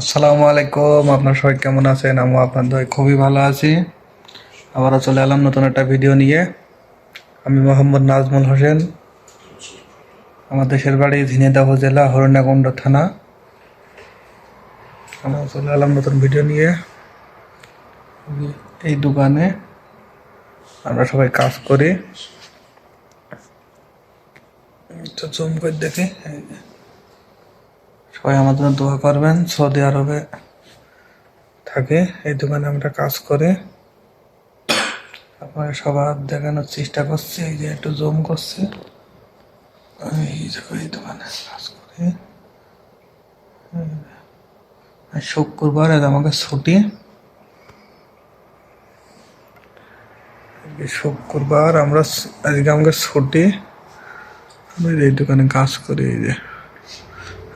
আসসালামু আলাইকুম, আপনার সবাই কেমন আছেন? আমি আপনার দয় খুবই ভালো আছি। আবারও চলে এলাম নতুন একটা ভিডিও নিয়ে। আমি মোহাম্মদ নাজমুল হোসেন, আমার দেশের বাড়ি ঝিনেদা উপজেলা হরণাকুণ্ড থানা। আমরা চলে এলাম নতুন ভিডিও নিয়ে। এই দোকানে, আমরা সবাই কাজ করি। জুম করে দেখি। সবাই জন্য দোয়া করবেন, সৌদি আরবে থাকে। এই দোকানে আমরা কাজ করে আপনাকে সবার দেখানোর চেষ্টা করছি, এই যে একটু জুম করছে। এই দোকানে কাজ করে। শুক্রবার আমাকে ছুটি। শুক্রবার আমরা, আজকে আমাকে ছুটি। আমরা এই দোকানে কাজ করি, এই যে।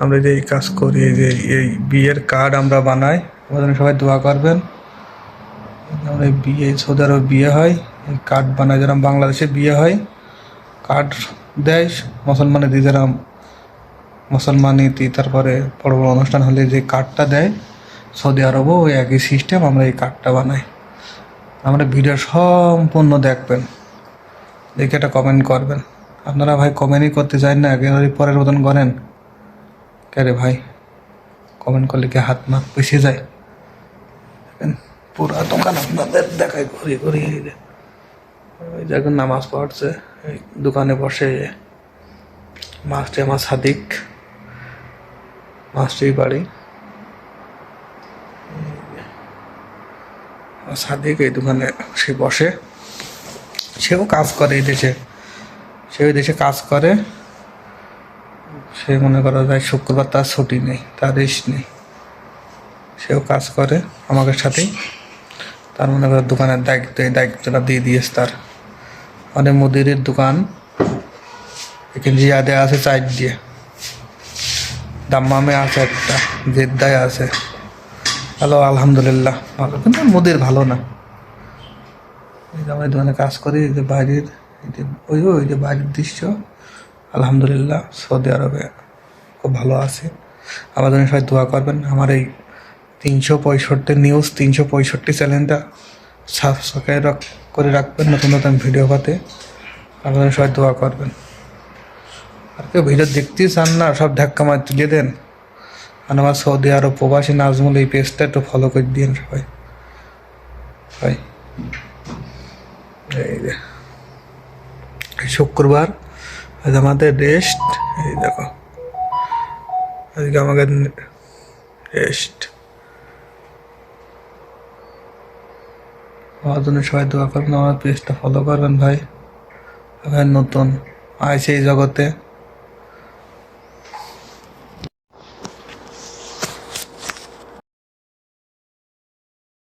আমরা যে এই কাজ করি যে এই বিয়ের কার্ড আমরা বানাই আমাদের সবাই দোয়া করবেন। আমরা বিয়ে সৌদি আরবে বিয়ে হয়, এই কার্ড বানাই যারা বাংলাদেশে বিয়ে হয় কার্ড দেয়, মুসলমানের দিয়ে যারা মুসলমান ইতি, তারপরে বড় বড় অনুষ্ঠান হলে যে কার্ডটা দেয়, সৌদি আরবও ওই একই সিস্টেম আমরা এই কার্ডটা বানাই। আমরা ভিডিও সম্পূর্ণ দেখবেন, দেখে একটা কমেন্ট করবেন। আপনারা ভাই কমেন্টই করতে চান না একেবারে পরের মতন করেন। কে রে ভাই। কমেন্ট করলে কি হাত মাত পিছিয়ে যায়? পুরা দোকান আপনাদের দেখায় ঘুরি ঘুরি ওই যখন নামাজ পড়ছে, এই দোকানে বসে মাস্টে আমার সাদিক, মাস্টারি বাড়ি। সাদিক এই দোকানে সে বসে, সেও কাজ করে এই দেশে। সে ওই দেশে কাজ করে। সে মনে করা যায় শুক্রবার তার ছুটি নেই, তার রেস্ট নেই। সেও কাজ করে আমাকে সাথেই তার মনে করো দোকানের দায়িত্ব, এই দায়িত্বটা দিয়ে দিয়েছে তার। মানে মুদিরের দোকান, এখানে জিয়াদে আছে চার দিয়ে। দাম্মামে আছে একটা, জেদ্দায় আছে। হ্যালো, আলহামদুলিল্লাহ, ভালো। কিন্তু মুদির ভালো না। এই যে দোকানে কাজ করি, এই যে বাইরের এই যে ওই ওই যে বাইরের দৃশ্য আলহামদুলিল্লাহ, সৌদি আরবে খুব ভালো আছে। জন্য সবাই দোয়া করবেন। আমার এই তিনশো পঁয়ষট্টি নিউজ তিনশো পঁয়ষট্টি চ্যানেলটা সাবস্ক্রাইব করে রাখবেন, নতুন নতুন ভিডিও পাতে। আপনারা সবাই দোয়া করবেন। আর কেউ ভিডিও দেখতেই চান না, সব ধাক্কা মার তুলে দেন। আর আমার সৌদি আরব প্রবাসী নাজমুল এই পেজটা একটু ফলো করে দিন সবাই। ভাই, এই যে, এই শুক্রবার আজ আমাদের রেস্ট এই দেখো। আজকে আমাদের রেস্ট আমার জন্য সবাই দোয়া করবেন, আমার পেজটা ফলো করবেন ভাই। নতুন আইসে এই জগতে।